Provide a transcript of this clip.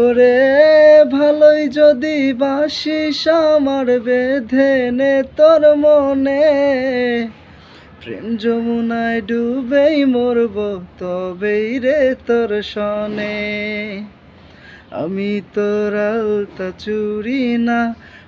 ওরে ভালোই যদি বাসিস আমার বেঁধে নে তোর মনে। প্রেম যমুনায় ডুবেই মরব তবেই রে তোর সনে। আমি তোর আলতা চুরি না